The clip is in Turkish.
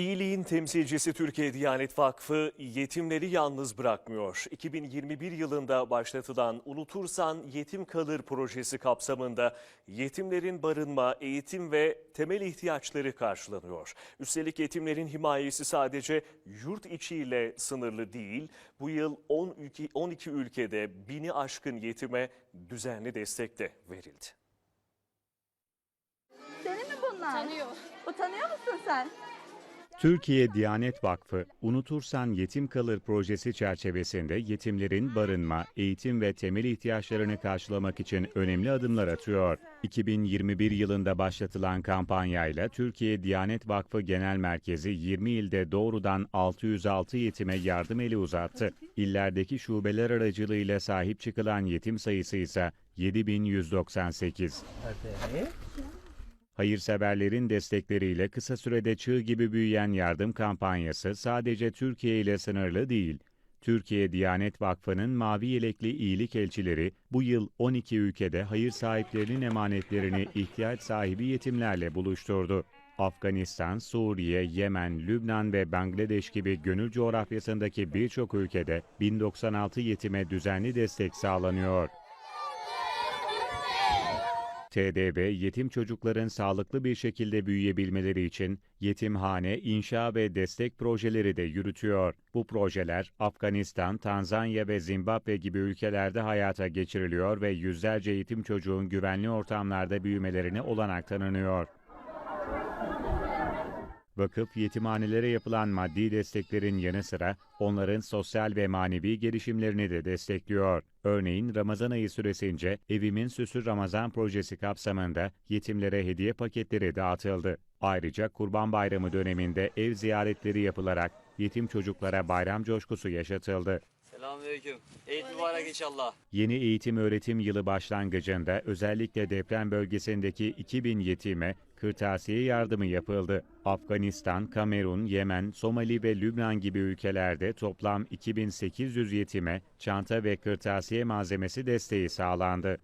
İyiliğin temsilcisi Türkiye Diyanet Vakfı yetimleri yalnız bırakmıyor. 2021 yılında başlatılan Unutursan Yetim Kalır projesi kapsamında yetimlerin barınma, eğitim ve temel ihtiyaçları karşılanıyor. Üstelik yetimlerin himayesi sadece yurt içiyle sınırlı değil. Bu yıl 12, 12 ülkede bini aşkın yetime düzenli destek de verildi. Senin mi bunlar? Tanıyor. Utanıyor musun sen? Türkiye Diyanet Vakfı Unutursan Yetim Kalır projesi çerçevesinde yetimlerin barınma, eğitim ve temel ihtiyaçlarını karşılamak için önemli adımlar atıyor. 2021 yılında başlatılan kampanyayla Türkiye Diyanet Vakfı Genel Merkezi 20 ilde doğrudan 606 yetime yardım eli uzattı. İllerdeki şubeler aracılığıyla sahip çıkılan yetim sayısı ise 7198. Hayırseverlerin destekleriyle kısa sürede çığ gibi büyüyen yardım kampanyası sadece Türkiye ile sınırlı değil. Türkiye Diyanet Vakfı'nın mavi yelekli iyilik elçileri bu yıl 12 ülkede hayır sahiplerinin emanetlerini ihtiyaç sahibi yetimlerle buluşturdu. Afganistan, Suriye, Yemen, Lübnan ve Bangladeş gibi gönül coğrafyasındaki birçok ülkede 1096 yetime düzenli destek sağlanıyor. TDV, yetim çocukların sağlıklı bir şekilde büyüyebilmeleri için yetimhane, inşa ve destek projeleri de yürütüyor. Bu projeler Afganistan, Tanzanya ve Zimbabwe gibi ülkelerde hayata geçiriliyor ve yüzlerce yetim çocuğun güvenli ortamlarda büyümelerine olanak tanınıyor. Vakıf yetimhanelere yapılan maddi desteklerin yanı sıra onların sosyal ve manevi gelişimlerini de destekliyor. Örneğin Ramazan ayı süresince Evimin Süsü Ramazan projesi kapsamında yetimlere hediye paketleri dağıtıldı. Ayrıca Kurban Bayramı döneminde ev ziyaretleri yapılarak yetim çocuklara bayram coşkusu yaşatıldı. Selamünaleyküm. Eid mübarek inşallah. Yeni eğitim öğretim yılı başlangıcında özellikle deprem bölgesindeki 2000 yetime kırtasiye yardımı yapıldı. Afganistan, Kamerun, Yemen, Somali ve Lübnan gibi ülkelerde toplam 2800 yetime çanta ve kırtasiye malzemesi desteği sağlandı.